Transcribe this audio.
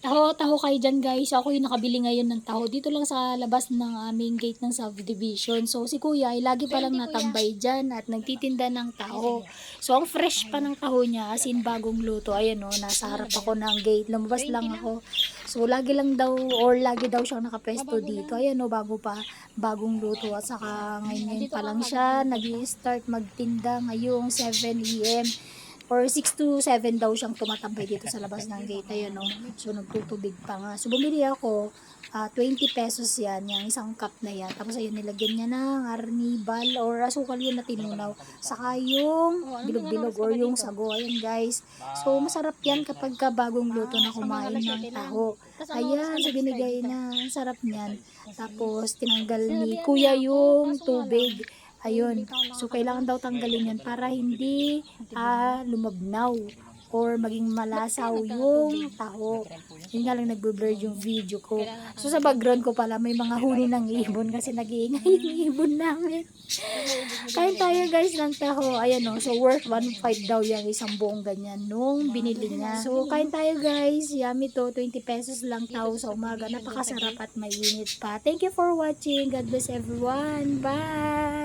Taho, taho kayo dyan guys. Ako yung nakabili ngayon ng taho. Dito lang sa labas ng aming gate ng subdivision. So si kuya ay lagi palang natambay dyan at nagtitinda ng taho. So ang fresh pa ng taho niya as in bagong luto. Ayan o, nasa harap ako ng gate. Lumabas lang ako. So lagi lang daw or lagi daw siyang nakapesto dito. Ayan o, bago pa bagong luto. At saka ngayon pa lang siya nag start magtinda ngayong 7 a.m or 6 to 7 daw siyang tumatambay dito sa labas ng gate. Ayun, no? So, nagtutubig pa nga. So, bumili ako, ah, 20 pesos yan, yung isang cup na yan. Tapos, ayun, nilagyan niya ng arnibal or asukal yun na tinunaw. Saka yung bilog-bilog or yung sago. Ayun, guys. So, masarap yan kapag ka bagong luto na kumain ng taho. Ayan, so binigay na. Ang sarap niyan. Tapos, tinanggal ni kuya yung tubig. Ayun. So, kailangan daw tanggalin yan para hindi ah, lumabnaw or maging malasaw yung taho. Yun nga lang nagbe-blur yung video ko. So, sa background ko pala, may mga huni ng ibon kasi nag-iingay yung ibon namin. Kain tayo guys ng taho. Ayan o. So, worth 1.5 daw yung isang buong ganyan nung binili niya. So, kain tayo guys. Yummy to. 20 pesos lang taho sa umaga. Napakasarap at mainit pa. Thank you for watching. God bless everyone. Bye!